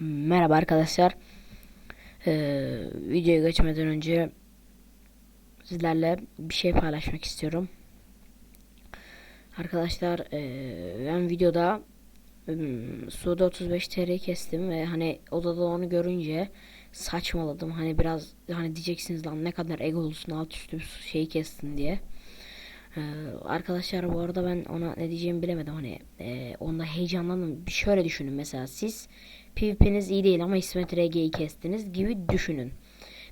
Merhaba arkadaşlar. Ee, videoya geçmeden önce sizlerle bir şey paylaşmak istiyorum. Arkadaşlar ee, ben videoda ım, Suda 35 TL'yi kestim ve hani odada onu görünce saçmaladım. Hani biraz hani diyeceksiniz lan ne kadar egolusun alt üstü şeyi kestin diye. Ee, arkadaşlar bu arada ben ona ne diyeceğimi bilemedim hani e, onda heyecanlandım. Şöyle düşünün mesela siz PvP'niz iyi değil ama İsmet RG'yi kestiniz gibi düşünün.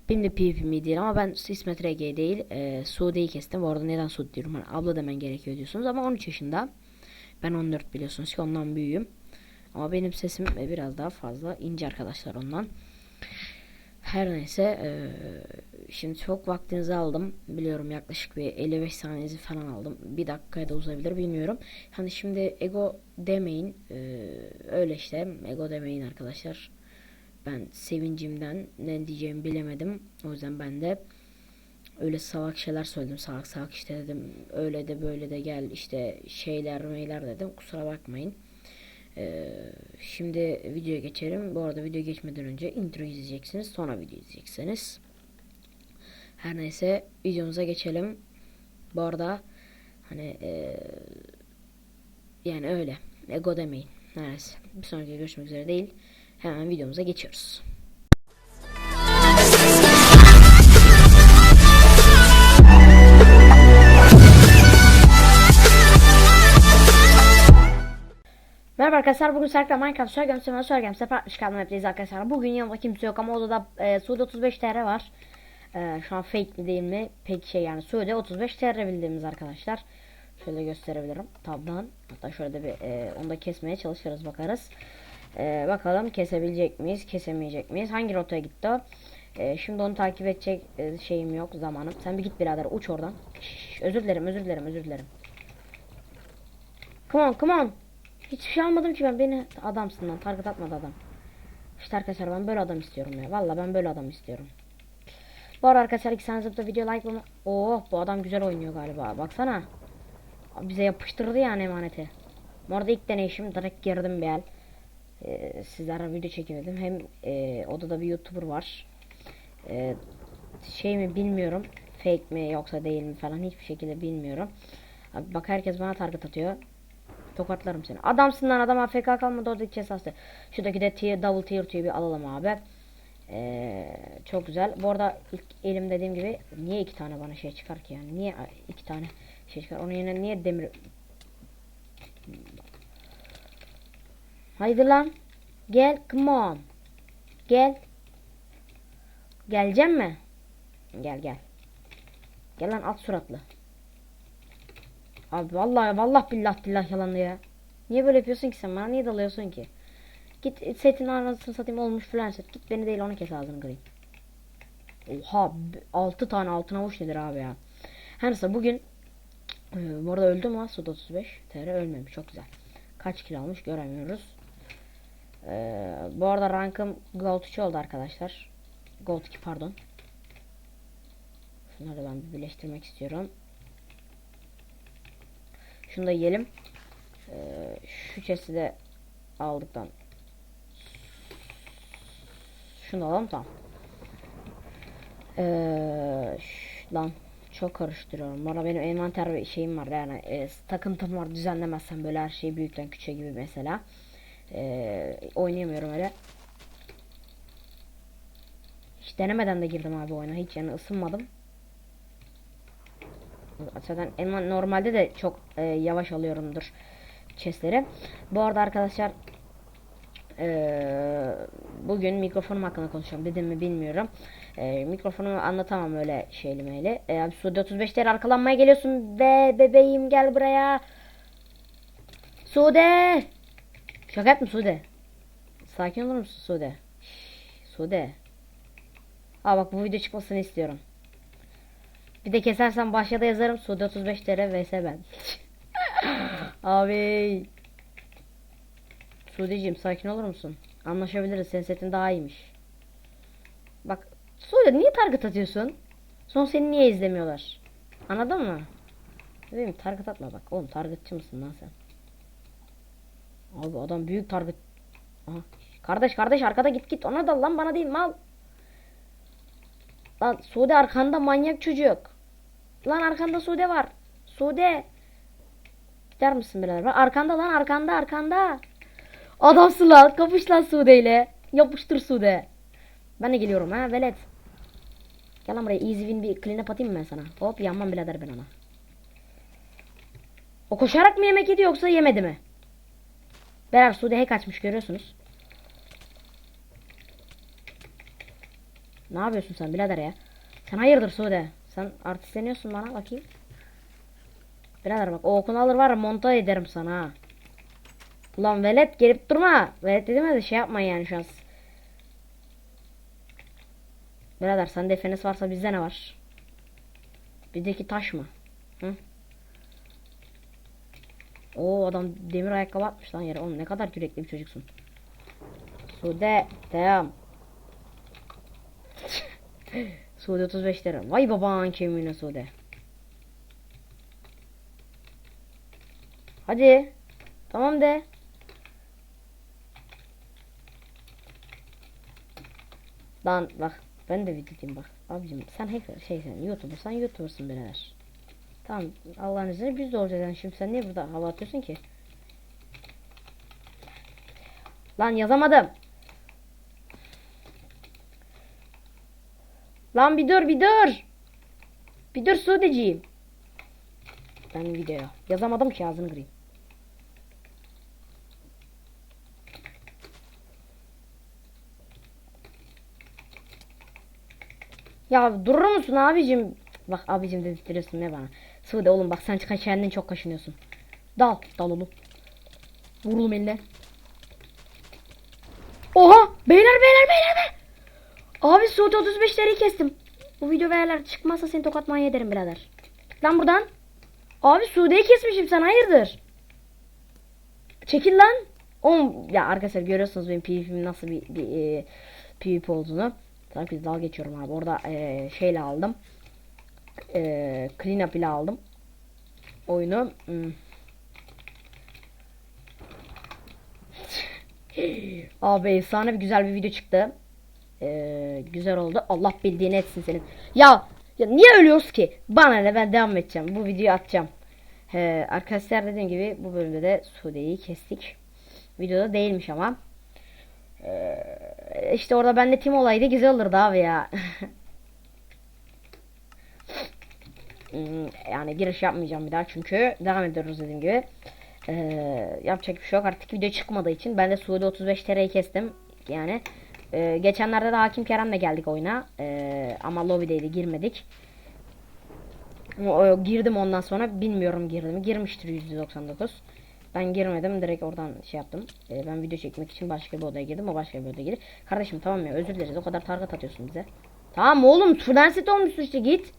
Benim de PvP'm iyi değil ama ben İsmet RG değil e, Sude'yi kestim. Bu arada neden Sude diyorum hani abla demen gerekiyor diyorsunuz ama 13 yaşında. Ben 14 biliyorsunuz ki ondan büyüğüm. Ama benim sesim biraz daha fazla ince arkadaşlar ondan. Her neyse eee, şimdi çok vaktinizi aldım. Biliyorum yaklaşık bir 55 saniyenizi falan aldım. Bir dakikaya da uzayabilir bilmiyorum. Hani şimdi ego demeyin. eee, öyle işte ego demeyin arkadaşlar. Ben sevincimden ne diyeceğimi bilemedim. O yüzden ben de öyle salak şeyler söyledim. Salak salak işte dedim. Öyle de böyle de gel işte şeyler meyler dedim. Kusura bakmayın. Ee, şimdi videoya geçelim. Bu arada video geçmeden önce intro izleyeceksiniz. Sonra video izleyeceksiniz. Her neyse videomuza geçelim. Bu arada hani ee, yani öyle. Ego demeyin. Neyse. Bir sonraki görüşmek üzere değil. Hemen videomuza geçiyoruz. Merhaba arkadaşlar bugün Serkan Minecraft Sörgem Sörgem Sörgem Sefer atmış kalma hepiniz arkadaşlar. Bugün yanımda kimse yok ama odada e, Suudi 35 TR var. E, şu an fake mi değil mi? Pek şey yani Suudi 35 TR bildiğimiz arkadaşlar. Şöyle gösterebilirim tabdan. Hatta şöyle de bir e, onu da kesmeye çalışırız bakarız. E, bakalım kesebilecek miyiz kesemeyecek miyiz? Hangi rotaya gitti o? E, şimdi onu takip edecek e, şeyim yok zamanım. Sen bir git birader uç oradan. Şş, özür dilerim özür dilerim özür dilerim. Come on come on. Hiçbir şey almadım ki ben beni adamsın lan target atmadı adam. İşte arkadaşlar ben böyle adam istiyorum ya. Valla ben böyle adam istiyorum. Bu arada arkadaşlar iki saniye zıpta video like bunu. Oh bu adam güzel oynuyor galiba. Baksana. Bize yapıştırdı yani emaneti. Bu arada ilk deneyişim direkt girdim bir el. Ee, sizlerle video çekemedim. Hem e, odada bir youtuber var. Ee, şey mi bilmiyorum. Fake mi yoksa değil mi falan hiçbir şekilde bilmiyorum. Bak herkes bana target atıyor. Tokatlarım seni. Adamsın lan adam AFK kalmadı oradaki esası. Şuradaki de tier, double tier tüyü bir alalım abi. Ee, çok güzel. Bu arada ilk elim dediğim gibi niye iki tane bana şey çıkar ki yani? Niye iki tane şey çıkar? Onun yerine niye demir... Haydi lan. Gel come on. Gel. Geleceğim mi? Gel gel. Gel lan at suratlı. Abi vallahi vallahi billah billah yalanlı ya. Niye böyle yapıyorsun ki sen bana? Niye dalıyorsun ki? Git setin anasını satayım olmuş falan set. Git beni değil onu kes ağzını kırayım. Oha 6 tane altın avuç nedir abi ya. Her neyse bugün e, bu arada öldü mü? Suda 35 TR ölmemiş çok güzel. Kaç kilo almış göremiyoruz. Ee, bu arada rankım Gold 2 oldu arkadaşlar. Gold 2 pardon. Şunları ben bir birleştirmek istiyorum. Şunu da yiyelim. Ee, şu chest'i de aldıktan. Şunu alalım tamam. Ee, lan çok karıştırıyorum. Bana benim envanter bir şeyim var yani e, takıntım var düzenlemezsem böyle her şeyi büyükten küçüğe gibi mesela. Ee, oynayamıyorum öyle. Hiç denemeden de girdim abi oyuna. Hiç yani ısınmadım. Zaten en normalde de çok e, yavaş alıyorumdur chestleri. Bu arada arkadaşlar e, bugün mikrofonum hakkında konuşacağım dedim mi bilmiyorum. E, mikrofonumu anlatamam öyle şeyli meyle. E, abi Suudi 35 lira arkalanmaya geliyorsun be bebeğim gel buraya. Sude. Şaka yapma Sude. Sakin olur musun Sude? Sude. Aa bak bu video çıkmasını istiyorum. Bir de kesersen başlığa yazarım. Suudi 35 TL vs ben. Abi. Suudeciğim sakin olur musun? Anlaşabiliriz. Senin setin daha iyiymiş. Bak Suudi niye target atıyorsun? Son seni niye izlemiyorlar? Anladın mı? Değil mi? Target atma bak. Oğlum targetçı mısın lan sen? Abi adam büyük target. Aha Kardeş kardeş arkada git git. Ona da lan bana değil mal. Lan Sude arkanda manyak çocuk. Lan arkanda Sude var. Sude. Gider misin birader? Arkanda lan arkanda arkanda. Adamsın lan. Kapış lan Sude ile. Yapıştır Sude. Ben de geliyorum ha velet. Gel lan buraya easy win bir clean up atayım mı ben sana? Hop yanmam birader ben ona. O koşarak mı yemek yedi yoksa yemedi mi? Beraber Sude hack açmış görüyorsunuz. Ne yapıyorsun sen birader ya? Sen hayırdır Sude? Sen artistleniyorsun bana bakayım. Birader bak o okunu alır var ya monta ederim sana ha. Ulan velet gelip durma. Velet dedim de şey yapma yani şu an. Birader sende efenes varsa bizde ne var? Bizdeki taş mı? Hı? Oo adam demir ayakkabı atmış lan yere. Oğlum ne kadar yürekli bir çocuksun. Sude devam. Sude 35 lira. Vay baban kemiğine Sude. Hadi. Tamam de. Lan bak ben de videodayım bak. Abicim sen hacker şey sen youtubersan youtubersın birader. Tamam Allah'ın izniyle biz de olacağız şimdi sen niye burada hava atıyorsun ki? Lan yazamadım. Lan bir dur bir dur. Bir dur Sudeciğim. Ben videoya yazamadım ki ağzını kırayım. Ya durur musun abicim? Bak abicim dedirtiyorsun ne bana. Sude oğlum bak sen kendin çok kaşınıyorsun. Dal. Dal oğlum. Vur oğlum eline. Oha! Beyler beyler beyler be! Abi Sude 35'leri kestim. Bu video beyler çıkmazsa seni tokat manyağı ederim birader. Lan buradan. Abi Sude'yi kesmişim sen hayırdır? Çekil lan. Oğlum ya arkadaşlar görüyorsunuz benim PvP'min nasıl bir, bir e, PvP olduğunu. Tabii ki dalga geçiyorum abi. Orada e, şeyle aldım. E, clean up ile aldım. Oyunu. Hmm. abi efsane bir güzel bir video çıktı. E, güzel oldu. Allah bildiğini etsin senin. Ya, ya niye ölüyoruz ki? Bana ne ben devam edeceğim. Bu videoyu atacağım. Ee, arkadaşlar dediğim gibi bu bölümde de Sude'yi kestik. Videoda değilmiş ama. Ee, işte orada bende tim olaydı güzel olurdu abi ya. Hmm, yani giriş yapmayacağım bir daha çünkü devam ediyoruz dediğim gibi. Ee, yapacak bir şey yok artık video çıkmadığı için ben de Suudi 35 TL'yi kestim. Yani e, geçenlerde de Hakim Kerem'le geldik oyuna. E, ama lobideydi girmedik. O, girdim ondan sonra bilmiyorum girdim. Girmiştir %99. Ben girmedim direkt oradan şey yaptım. Ee, ben video çekmek için başka bir odaya girdim. O başka bir odaya girdi. Kardeşim tamam ya özür dileriz. O kadar target atıyorsun bize. Tamam oğlum Sudensit olmuşsun işte git.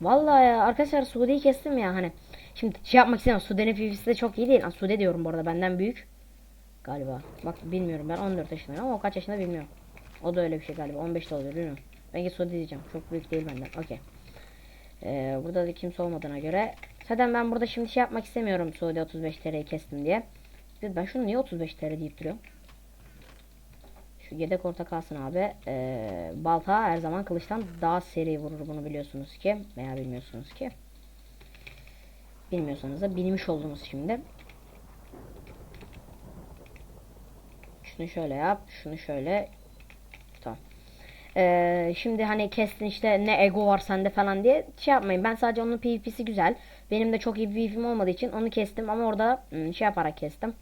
Vallahi ya arkadaşlar Sude'yi kestim ya hani. Şimdi şey yapmak istemiyorum. Sude'nin PvP'si de çok iyi değil. Sude diyorum bu arada benden büyük. Galiba. Bak bilmiyorum ben 14 yaşındayım ama o kaç yaşında bilmiyorum. O da öyle bir şey galiba. 15 de oluyor bilmiyorum. Ben Sude diyeceğim. Çok büyük değil benden. Okey. Ee, burada da kimse olmadığına göre zaten ben burada şimdi şey yapmak istemiyorum Suudi 35 TL'yi kestim diye. Ben şunu niye 35 TL deyip duruyorum? Şu yedek orta kalsın abi. Ee, balta her zaman kılıçtan daha seri vurur bunu biliyorsunuz ki. Veya bilmiyorsunuz ki. Bilmiyorsanız da bilmiş oldunuz şimdi. Şunu şöyle yap. Şunu şöyle. Tamam. Ee, şimdi hani kestin işte ne ego var sende falan diye şey yapmayın. Ben sadece onun PvP'si güzel. Benim de çok iyi PvP'm olmadığı için onu kestim ama orada ım, şey yaparak kestim.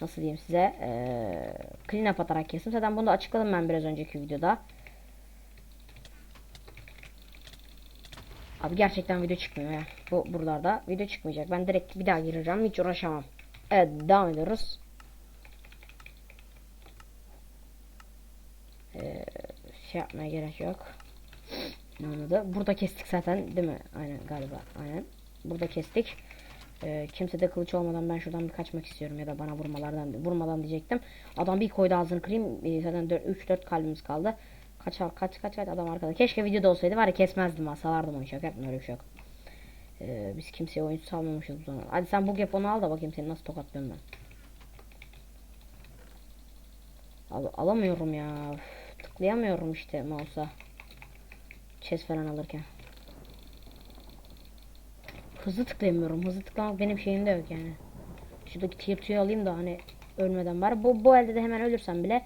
Nasıl diyeyim size? Ee, clean up atarak kestim. Zaten bunu da açıkladım ben biraz önceki videoda. Abi gerçekten video çıkmıyor ya. Bu buralarda video çıkmayacak. Ben direkt bir daha gireceğim. Hiç uğraşamam. Evet devam ediyoruz. Şey yapmaya gerek yok. Anladı? Burada kestik zaten değil mi? Aynen galiba. Aynen. Burada kestik. Ee, kimse de kılıç olmadan ben şuradan bir kaçmak istiyorum ya da bana vurmalardan vurmadan diyecektim. Adam bir koydu ağzını kırayım. Ee, zaten 3-4 kalbimiz kaldı. Kaç kaç kaç kaç adam arkada. Keşke videoda olsaydı var ya kesmezdim ha salardım onu şaka yapma öyle bir şey yok. Ee, biz kimseye oyuncu salmamışız bu zaman. Hadi sen bu onu al da bakayım seni nasıl tokatlıyorum ben. Al- alamıyorum ya. Üf, tıklayamıyorum işte mouse'a. Chest falan alırken. Hızlı tıklayamıyorum. Hızlı tıklamak benim şeyimde yok yani. Şuradaki tüyü alayım da hani ölmeden var. Bu, bu elde de hemen ölürsem bile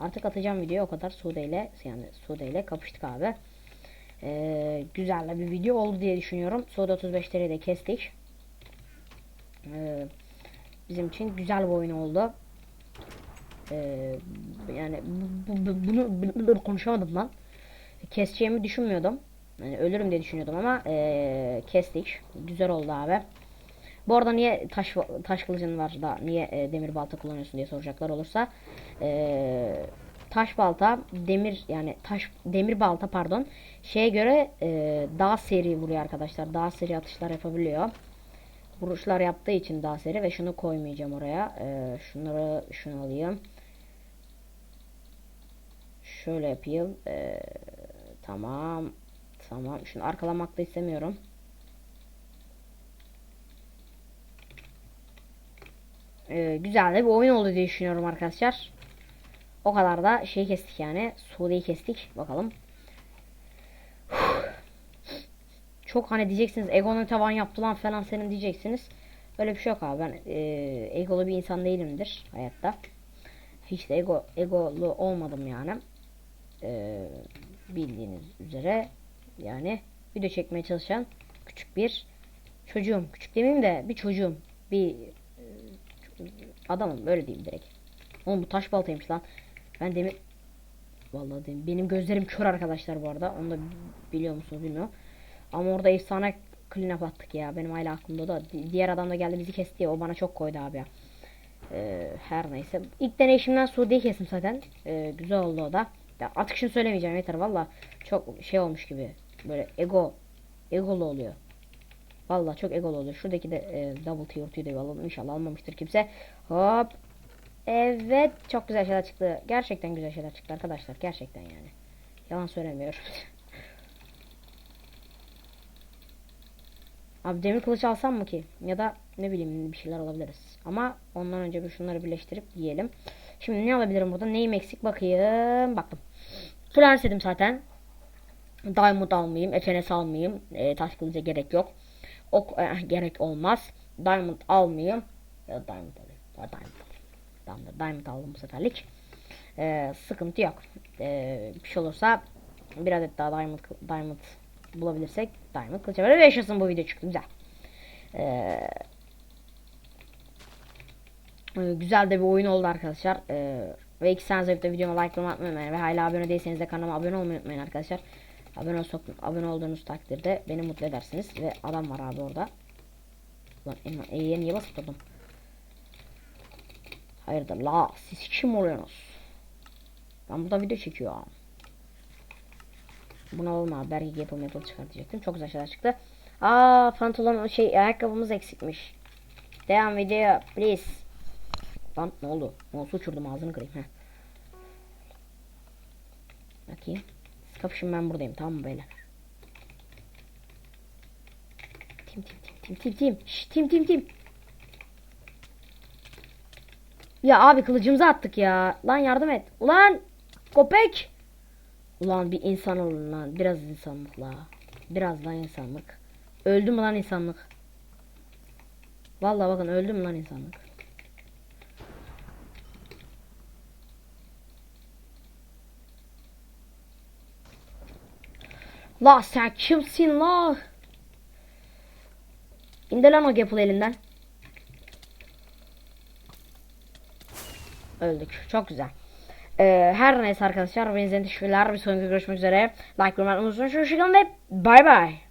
artık atacağım video o kadar Sude ile yani Sude ile kapıştık abi. Ee, güzel bir video oldu diye düşünüyorum. Sude 35'leri de kestik. Ee, bizim için güzel bir oyun oldu. Ee, yani bu, bu- bunu, bunu konuşamadım lan. Keseceğimi düşünmüyordum. Yani ölürüm diye düşünüyordum ama ee, kestik. Güzel oldu abi. Bu arada niye taş taş kılıcın var da niye e, demir balta kullanıyorsun diye soracaklar olursa e, taş balta demir yani taş demir balta pardon şeye göre e, daha seri vuruyor arkadaşlar daha seri atışlar yapabiliyor vuruşlar yaptığı için daha seri ve şunu koymayacağım oraya e, şunları şunu alayım şöyle yapayım E, tamam tamam şunu arkalamak da istemiyorum Ee, güzel de bir oyun oldu diye düşünüyorum arkadaşlar. O kadar da şey kestik yani. Sude'yi kestik. Bakalım. Çok hani diyeceksiniz Ego'nun tavan yaptı lan falan senin diyeceksiniz. Öyle bir şey yok abi. Ben e, egolu bir insan değilimdir hayatta. Hiç de ego, egolu olmadım yani. E, bildiğiniz üzere yani video çekmeye çalışan küçük bir çocuğum. Küçük demeyeyim de bir çocuğum. Bir adamım öyle diyeyim direkt. Oğlum bu taş baltaymış lan. Ben demir Vallahi demir. Benim gözlerim kör arkadaşlar bu arada. Onu da biliyor musunuz bilmiyorum. Ama orada efsane clean up attık ya. Benim hala aklımda da. Di- Diğer adam da geldi bizi kesti ya. O bana çok koydu abi ya. Ee, her neyse. İlk deneyişimden Suudi'yi kestim zaten. Ee, güzel oldu o da. Ya artık şunu söylemeyeceğim yeter valla. Çok şey olmuş gibi. Böyle ego. Egolu oluyor. Vallahi çok egolu oluyor. Şuradaki de e, double tier de alalım. İnşallah almamıştır kimse. Hop. Evet. Çok güzel şeyler çıktı. Gerçekten güzel şeyler çıktı arkadaşlar. Gerçekten yani. Yalan söylemiyorum. Abi demir kılıç alsam mı ki? Ya da ne bileyim bir şeyler alabiliriz. Ama ondan önce bir şunları birleştirip yiyelim. Şimdi ne alabilirim burada? Neyim eksik bakayım. Baktım. Flans dedim zaten. Diamond almayayım. FNS almayayım. E, taş kılıca gerek yok. Ok eh, gerek olmaz. Diamond almayayım. Ya Diamond alayım. Ya Diamond alayım. Tamamdır. Diamond aldım bu seferlik. E, sıkıntı yok. E, bir şey olursa bir adet daha Diamond, Diamond bulabilirsek Diamond kılıç ve yaşasın bu video çıktı. Güzel. E, e, güzel de bir oyun oldu arkadaşlar. E, ve iki sene zevkle videoma like atmayı unutmayın. Ve hala abone değilseniz de kanalıma abone olmayı unutmayın arkadaşlar. Abone, olsak, abone olduğunuz takdirde beni mutlu edersiniz. Ve adam var abi orada. Lan E'ye niye basıp durdum? Hayırdır la siz kim oluyorsunuz? Ben burada video çekiyorum. Bunu alalım abi. Belki yapım yapıp çıkartacaktım. Çok güzel şeyler çıktı. Aa pantolon şey ayakkabımız eksikmiş. Devam video please. Lan ne oldu? Mouse uçurdum ağzını kırayım. Heh. Bakayım. Siz kapışın ben buradayım tamam mı beyler? Tim tim tim tim tim tim. Şş, tim tim tim. Ya abi kılıcımızı attık ya. Lan yardım et. Ulan köpek. Ulan bir insan olun lan. Biraz insanlık la. Biraz lan insanlık. Öldü mü lan insanlık? Vallahi bakın öldü mü lan insanlık? La sen kimsin la? İndir lan o Gapple elinden. Öldük. Çok güzel. Ee, her neyse arkadaşlar. Benzeri teşekkürler. Bir sonraki görüşmek üzere. Like, yorumlar, unutmayın. Şu şekilde. Bye bye.